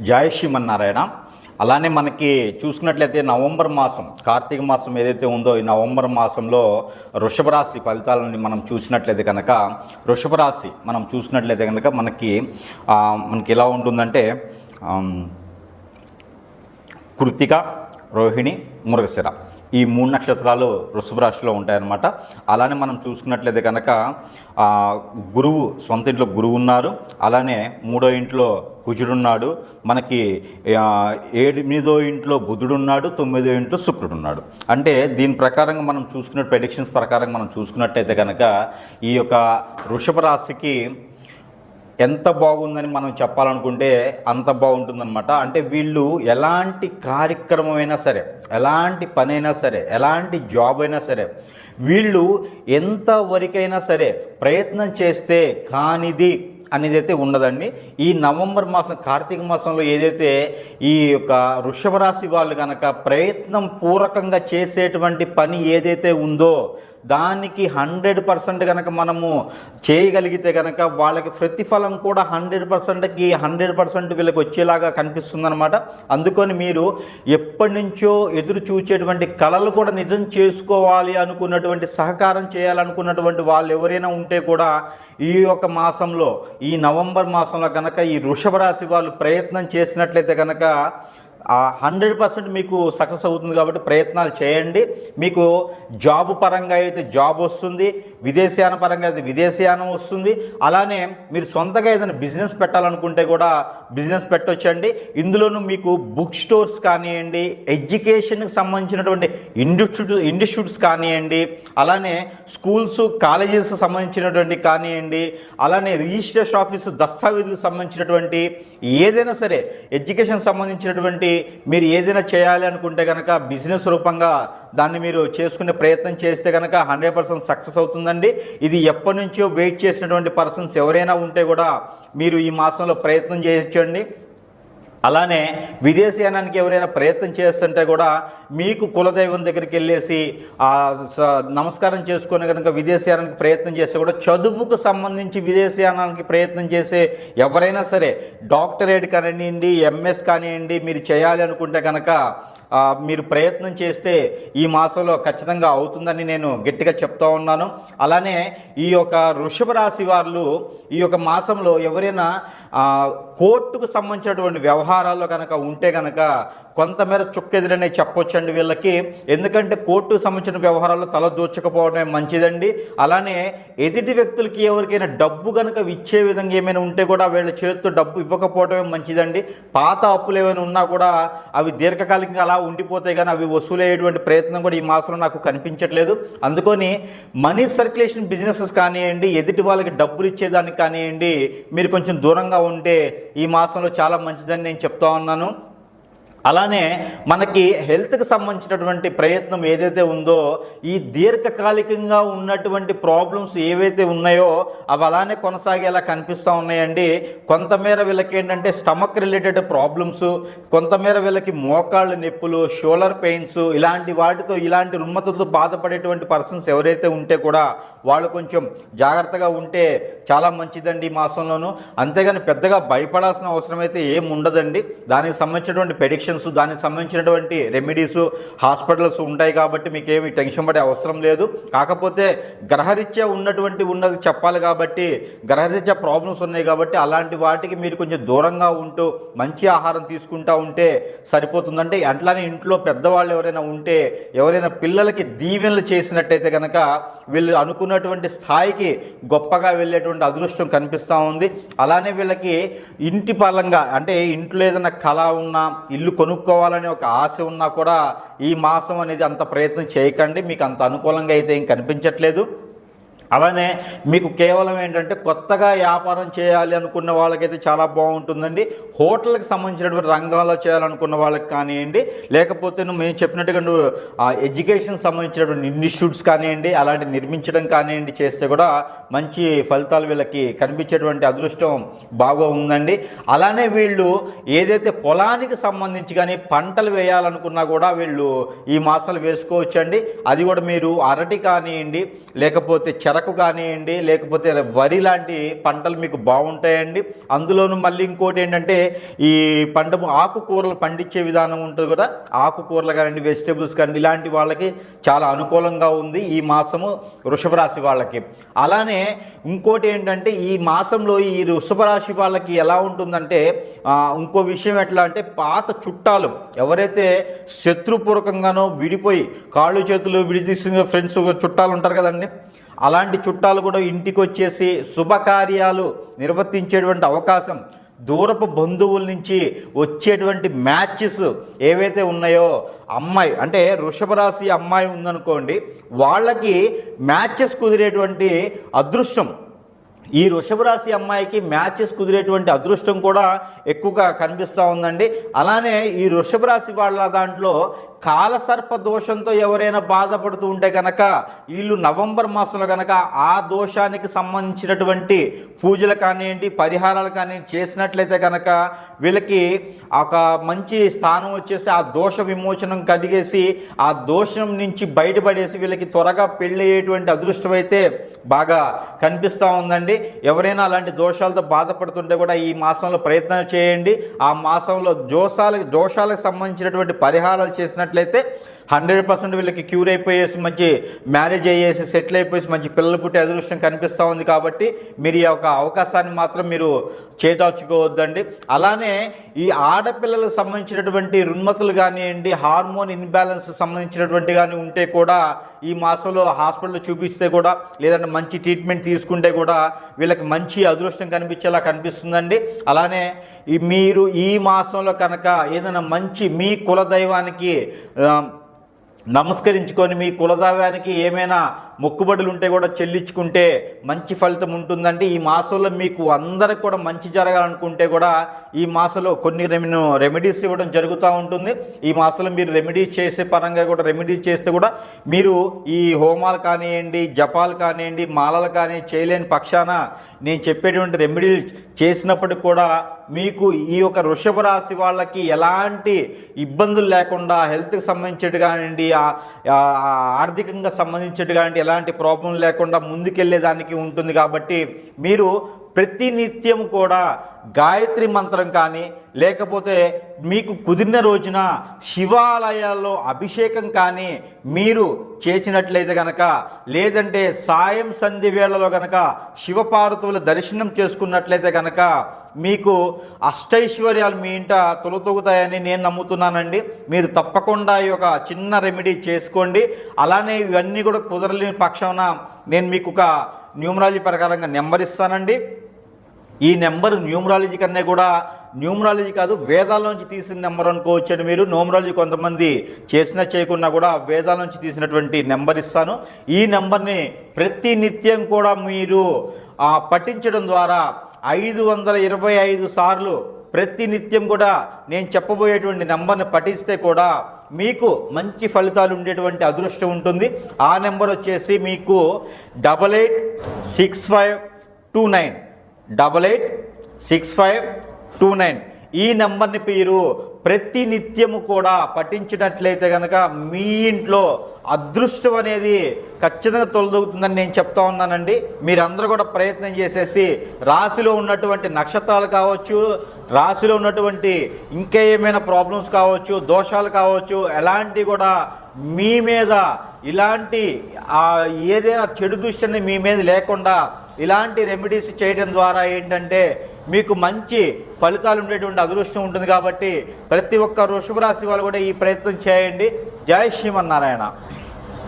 జయశ్రీమన్నారాయణ అలానే మనకి చూసుకున్నట్లయితే నవంబర్ మాసం కార్తీక మాసం ఏదైతే ఉందో ఈ నవంబర్ మాసంలో వృషభ రాశి ఫలితాలని మనం చూసినట్లయితే కనుక వృషభ రాశి మనం చూసినట్లయితే కనుక మనకి మనకి ఎలా ఉంటుందంటే కృతిక రోహిణి మురగశిర. ఈ మూడు నక్షత్రాలు వృషభ రాశిలో ఉంటాయన్నమాట. అలానే మనం చూసుకున్నట్లయితే కనుక గురువు సొంత ఇంట్లో గురువు ఉన్నారు. అలానే మూడో ఇంట్లో కుజుడున్నాడు. మనకి ఎనిమిదో ఇంట్లో బుధుడున్నాడు. తొమ్మిదో ఇంట్లో శుక్రుడు ఉన్నాడు అంటే దీని ప్రకారంగా మనం చూసుకున్న ప్రెడిక్షన్స్ ప్రకారంగా మనం చూసుకున్నట్టయితే కనుక ఈ యొక్క వృషభ రాశికి ఎంత బాగుందని మనం చెప్పాలనుకుంటే అంత బాగుంటుందన్నమాట. అంటే వీళ్ళు ఎలాంటి కార్యక్రమం అయినా సరే ఎలాంటి పని అయినా సరే ఎలాంటి జాబ్ అయినా సరే వీళ్ళు ఎంత వరకైనా సరే ప్రయత్నం చేస్తే కానిది అనేది అయితే ఉండదండి. ఈ నవంబర్ మాసం కార్తీక మాసంలో ఏదైతే ఈ యొక్క వృషభ రాశి వాళ్ళు కనుక ప్రయత్నం పూర్వకంగా చేసేటువంటి పని ఏదైతే ఉందో దానికి హండ్రెడ్ పర్సెంట్ కనుక మనము చేయగలిగితే కనుక వాళ్ళకి ప్రతిఫలం కూడా హండ్రెడ్ పర్సెంట్కి హండ్రెడ్ పర్సెంట్ వీళ్ళకి వచ్చేలాగా కనిపిస్తుందన్నమాట. అందుకని మీరు ఎప్పటి నుంచో ఎదురు చూచేటువంటి కళలు కూడా నిజం చేసుకోవాలి అనుకున్నటువంటి సహకారం చేయాలనుకున్నటువంటి వాళ్ళు ఎవరైనా ఉంటే కూడా ఈ యొక్క మాసంలో ఈ నవంబర్ మాసంలో కనుక ఈ వృషభ రాశి వాళ్ళు ప్రయత్నం చేసినట్లయితే కనుక హండ్రెడ్ పర్సెంట్ మీకు సక్సెస్ అవుతుంది కాబట్టి ప్రయత్నాలు చేయండి. మీకు జాబ్ పరంగా అయితే జాబ్ వస్తుంది. విదేశీయాన పరంగా అయితే విదేశీయానం వస్తుంది. అలానే మీరు సొంతగా ఏదైనా బిజినెస్ పెట్టాలనుకుంటే కూడా బిజినెస్ పెట్టొచ్చండి. ఇందులోనూ మీకు బుక్ స్టోర్స్ కానివ్వండి ఎడ్యుకేషన్కి సంబంధించినటువంటి ఇన్స్టిట్యూట్ ఇన్స్టిట్యూట్స్ కానివ్వండి అలానే స్కూల్స్ కాలేజెస్ సంబంధించినటువంటి కానివ్వండి అలానే రిజిస్ట్రేషన్ ఆఫీసు దస్తావేజులకు సంబంధించినటువంటి ఏదైనా సరే ఎడ్యుకేషన్ సంబంధించినటువంటి మీరు ఏదైనా చేయాలి అనుకుంటే కనుక బిజినెస్ రూపంగా దాన్ని మీరు చేసుకునే ప్రయత్నం చేస్తే కనుక హండ్రెడ్ పర్సెంట్ సక్సెస్ అవుతుందండి ఇది ఎప్పటి నుంచో వెయిట్ చేసినటువంటి పర్సన్స్ ఎవరైనా ఉంటే కూడా మీరు ఈ మాసంలో ప్రయత్నం చేయొచ్చండి. అలానే విదేశీయానానికి ఎవరైనా ప్రయత్నం చేస్తుంటే కూడా మీకు కులదైవం దగ్గరికి వెళ్ళేసి స- నమస్కారం చేసుకొని కనుక విదేశీయానానికి ప్రయత్నం చేస్తే కూడా చదువుకు సంబంధించి విదేశీయానానికి ప్రయత్నం చేసే ఎవరైనా సరే డాక్టరేట్ కానివ్వండి ఎంఎస్ కానివ్వండి మీరు చేయాలి అనుకుంటే కనుక మీరు ప్రయత్నం చేస్తే ఈ మాసంలో ఖచ్చితంగా అవుతుందని నేను గట్టిగా చెప్తా ఉన్నాను. అలానే ఈ యొక్క వృషభ రాశి వాళ్ళు ఈ యొక్క మాసంలో ఎవరైనా కోర్టుకు సంబంధించినటువంటి వ్యవహారాల్లో కనుక ఉంటే కనుక కొంతమేర చుక్కెదిరనే చెప్పొచ్చండి వీళ్ళకి. ఎందుకంటే కోర్టుకు సంబంధించిన వ్యవహారాల్లో తల దూచకపోవడమే మంచిదండి. అలానే ఎదుటి వ్యక్తులకి ఎవరికైనా డబ్బు కనుక ఇచ్చే విధంగా ఏమైనా ఉంటే కూడా వీళ్ళ చేతితో డబ్బు ఇవ్వకపోవడమే మంచిదండి. పాత అప్పులు ఏమైనా ఉన్నా కూడా అవి దీర్ఘకాలికంగా అలా ఉండిపోతాయి కానీ అవి వసూలయ్యేటువంటి ప్రయత్నం కూడా ఈ మాసంలో నాకు కనిపించట్లేదు. అందుకని మనీ సర్క్యులేషన్ బిజినెసెస్ కానివ్వండి ఎదుటి వాళ్ళకి డబ్బులు ఇచ్చేదానికి కానివ్వండి మీరు కొంచెం దూరంగా ఉంటే ఈ మాసంలో చాలా మంచిదని నేను చెప్తా ఉన్నాను. అలానే మనకి హెల్త్కి సంబంధించినటువంటి ప్రయత్నం ఏదైతే ఉందో ఈ దీర్ఘకాలికంగా ఉన్నటువంటి ప్రాబ్లమ్స్ ఏవైతే ఉన్నాయో అవి అలానే కొనసాగేలా కనిపిస్తూ ఉన్నాయండి. కొంతమేర వీళ్ళకి ఏంటంటే స్టమక్ రిలేటెడ్ ప్రాబ్లమ్స్ కొంతమేర వీళ్ళకి మోకాళ్ళ నొప్పులు షోలర్ పెయిన్స్ ఇలాంటి వాటితో ఇలాంటి రుమ్మతలతో బాధపడేటువంటి పర్సన్స్ ఎవరైతే ఉంటే కూడా వాళ్ళు కొంచెం జాగ్రత్తగా ఉంటే చాలా మంచిదండి ఈ మాసంలోనూ. అంతేగాని పెద్దగా భయపడాల్సిన అవసరం అయితే ఏం ఉండదండి దానికి సంబంధించినటువంటి పెడిక్షన్ ప్రెడిక్షన్స్ దానికి సంబంధించినటువంటి రెమెడీస్ హాస్పిటల్స్ ఉంటాయి కాబట్టి మీకు ఏమి టెన్షన్ పడే అవసరం లేదు. కాకపోతే గ్రహరీత్యా ఉన్నటువంటి ఉన్నది చెప్పాలి కాబట్టి గ్రహరీత్యా ప్రాబ్లమ్స్ ఉన్నాయి కాబట్టి అలాంటి వాటికి మీరు కొంచెం దూరంగా ఉంటూ మంచి ఆహారం తీసుకుంటా ఉంటే సరిపోతుందంటే అట్లానే ఇంట్లో పెద్దవాళ్ళు ఎవరైనా ఉంటే ఎవరైనా పిల్లలకి దీవెనలు చేసినట్టయితే కనుక వీళ్ళు అనుకున్నటువంటి స్థాయికి గొప్పగా వెళ్ళేటువంటి అదృష్టం కనిపిస్తూ ఉంది. అలానే వీళ్ళకి ఇంటి పరంగా అంటే ఇంట్లో ఏదైనా కళ ఉన్నా ఇల్లు కొనుక్కోవాలని ఒక ఆశ ఉన్నా కూడా ఈ మాసం అనేది అంత ప్రయత్నం చేయకండి. మీకు అంత అనుకూలంగా అయితే ఏం కనిపించట్లేదు. అలానే మీకు కేవలం ఏంటంటే కొత్తగా వ్యాపారం చేయాలి అనుకున్న వాళ్ళకైతే చాలా బాగుంటుందండి. హోటల్కి సంబంధించినటువంటి రంగాల్లో చేయాలనుకున్న వాళ్ళకి కానివ్వండి లేకపోతే నువ్వు మేము చెప్పినట్టుగా ఎడ్యుకేషన్ సంబంధించినటువంటి ఇన్స్టిట్యూట్స్ కానివ్వండి అలాంటి నిర్మించడం కానివ్వండి చేస్తే కూడా మంచి ఫలితాలు వీళ్ళకి కనిపించేటువంటి అదృష్టం బాగా ఉందండి. అలానే వీళ్ళు ఏదైతే పొలానికి సంబంధించి కానీ పంటలు వేయాలనుకున్నా కూడా వీళ్ళు ఈ మాసాలు వేసుకోవచ్చండి. అది కూడా మీరు అరటి కానివ్వండి లేకపోతే చెర చెరకు కానివ్వండి లేకపోతే వరి లాంటి పంటలు మీకు బాగుంటాయండి. అందులోనూ మళ్ళీ ఇంకోటి ఏంటంటే ఈ పంట ఆకుకూరలు పండించే విధానం ఉంటుంది కూడా ఆకుకూరలు కానివ్వండి వెజిటేబుల్స్ కానీ ఇలాంటి వాళ్ళకి చాలా అనుకూలంగా ఉంది ఈ మాసము వృషభ రాశి వాళ్ళకి. అలానే ఇంకోటి ఏంటంటే ఈ మాసంలో ఈ వృషభ రాశి వాళ్ళకి ఎలా ఉంటుందంటే ఇంకో విషయం ఎట్లా అంటే పాత చుట్టాలు ఎవరైతే శత్రుపూర్వకంగానో విడిపోయి కాళ్ళు చేతులు విడితీసిన ఫ్రెండ్స్ చుట్టాలు ఉంటారు కదండి అలాంటి చుట్టాలు కూడా ఇంటికి వచ్చేసి శుభకార్యాలు నిర్వర్తించేటువంటి అవకాశం దూరపు బంధువుల నుంచి వచ్చేటువంటి మ్యాచెస్ ఏవైతే ఉన్నాయో అమ్మాయి అంటే వృషభ రాశి అమ్మాయి ఉందనుకోండి వాళ్ళకి మ్యాచెస్ కుదిరేటువంటి అదృష్టం ఈ వృషభరాశి అమ్మాయికి మ్యాచెస్ కుదిరేటువంటి అదృష్టం కూడా ఎక్కువగా కనిపిస్తూ ఉందండి. అలానే ఈ వృషభరాశి వాళ్ళ దాంట్లో కాలసర్ప దోషంతో ఎవరైనా బాధపడుతూ ఉంటే కనుక వీళ్ళు నవంబర్ మాసంలో కనుక ఆ దోషానికి సంబంధించినటువంటి పూజలు కానివ్వండి పరిహారాలు కానివ్వండి చేసినట్లయితే కనుక వీళ్ళకి ఒక మంచి స్థానం వచ్చేసి ఆ దోష విమోచనం కలిగేసి ఆ దోషం నుంచి బయటపడేసి వీళ్ళకి త్వరగా పెళ్ళయ్యేటువంటి అదృష్టం అయితే బాగా కనిపిస్తూ ఉందండి. ఎవరైనా అలాంటి దోషాలతో బాధపడుతుంటే కూడా ఈ మాసంలో ప్రయత్నాలు చేయండి. ఆ మాసంలో దోషాలకు దోషాలకు సంబంధించినటువంటి పరిహారాలు చేసినట్లయితే హండ్రెడ్ పర్సెంట్ వీళ్ళకి క్యూర్ అయిపోయేసి మంచి మ్యారేజ్ అయ్యేసి సెటిల్ అయిపోయేసి మంచి పిల్లలు పుట్టే అదృష్టం కనిపిస్తూ ఉంది కాబట్టి మీరు ఈ యొక్క అవకాశాన్ని మాత్రం మీరు చేదార్చుకోవద్దండి అలానే ఈ ఆడపిల్లలకు సంబంధించినటువంటి రుణమతులు కానివ్వండి హార్మోన్ ఇన్బ్యాలెన్స్ సంబంధించినటువంటి కానీ ఉంటే కూడా ఈ మాసంలో హాస్పిటల్ చూపిస్తే కూడా లేదంటే మంచి ట్రీట్మెంట్ తీసుకుంటే కూడా వీళ్ళకి మంచి అదృష్టం కనిపించేలా కనిపిస్తుందండి. అలానే మీరు ఈ మాసంలో కనుక ఏదైనా మంచి మీ కులదైవానికి దైవానికి నమస్కరించుకొని మీ కులదైవానికి ఏమైనా మొక్కుబడులు ఉంటే కూడా చెల్లించుకుంటే మంచి ఫలితం ఉంటుందండి. ఈ మాసంలో మీకు అందరికి కూడా మంచి జరగాలనుకుంటే కూడా ఈ మాసంలో కొన్ని రెమెను రెమెడీస్ ఇవ్వడం జరుగుతూ ఉంటుంది. ఈ మాసంలో మీరు రెమెడీస్ చేసే పరంగా కూడా రెమెడీస్ చేస్తే కూడా మీరు ఈ హోమాలు కానివ్వండి జపాలు కానివ్వండి మాలలు కానీ చేయలేని పక్షాన నేను చెప్పేటువంటి రెమెడీలు చేసినప్పటికి కూడా మీకు ఈ యొక్క వృషభ రాశి వాళ్ళకి ఎలాంటి ఇబ్బందులు లేకుండా హెల్త్కి సంబంధించేది కానివ్వండి ఆర్థికంగా సంబంధించినటువంటి ఎలాంటి ప్రాబ్లం లేకుండా ముందుకెళ్ళేదానికి ఉంటుంది కాబట్టి మీరు ప్రతినిత్యం కూడా గాయత్రి మంత్రం కానీ లేకపోతే మీకు కుదిరిన రోజున శివాలయాల్లో అభిషేకం కానీ మీరు చేసినట్లయితే కనుక లేదంటే సాయం సంధి వేళలో కనుక శివపార్వతుల దర్శనం చేసుకున్నట్లయితే కనుక మీకు అష్టైశ్వర్యాలు మీ ఇంట తొలతొగుతాయని నేను నమ్ముతున్నానండి. మీరు తప్పకుండా ఈ యొక్క చిన్న రెమెడీ చేసుకోండి. అలానే ఇవన్నీ కూడా కుదరలేని పక్షాన నేను మీకు ఒక న్యూమరాలజీ ప్రకారంగా నెంబర్ ఇస్తానండి. ఈ నెంబర్ న్యూమరాలజీ కన్నా కూడా న్యూమరాలజీ కాదు వేదాల నుంచి తీసిన నెంబర్ అనుకోవచ్చండి మీరు. న్యూమరాలజీ కొంతమంది చేసినా చేయకున్నా కూడా వేదాల నుంచి తీసినటువంటి నెంబర్ ఇస్తాను. ఈ నెంబర్ని ప్రతి నిత్యం కూడా మీరు పఠించడం ద్వారా ఐదు వందల ఇరవై ఐదు సార్లు ప్రతి నిత్యం కూడా నేను చెప్పబోయేటువంటి నెంబర్ని పఠిస్తే కూడా మీకు మంచి ఫలితాలు ఉండేటువంటి అదృష్టం ఉంటుంది. ఆ నెంబర్ వచ్చేసి మీకు double eight six five two nine. Double eight six five two nine. ఈ నెంబర్ని మీరు ప్రతినిత్యము కూడా పఠించినట్లయితే కనుక మీ ఇంట్లో అదృష్టం అనేది ఖచ్చితంగా తొలదొగుతుందని నేను చెప్తా ఉన్నానండి. మీరందరూ కూడా ప్రయత్నం చేసేసి రాశిలో ఉన్నటువంటి నక్షత్రాలు కావచ్చు రాశిలో ఉన్నటువంటి ఇంకా ఏమైనా ప్రాబ్లమ్స్ కావచ్చు దోషాలు కావచ్చు ఎలాంటి కూడా మీ మీద ఇలాంటి ఏదైనా చెడు దృష్టిని మీ మీద లేకుండా ఇలాంటి రెమెడీస్ చేయడం ద్వారా ఏంటంటే మీకు మంచి ఫలితాలు ఉండేటువంటి అదృష్టం ఉంటుంది కాబట్టి ప్రతి ఒక్క వృషభ రాశి వాళ్ళు కూడా ఈ ప్రయత్నం చేయండి. జయ శ్రీమన్నారాయణ.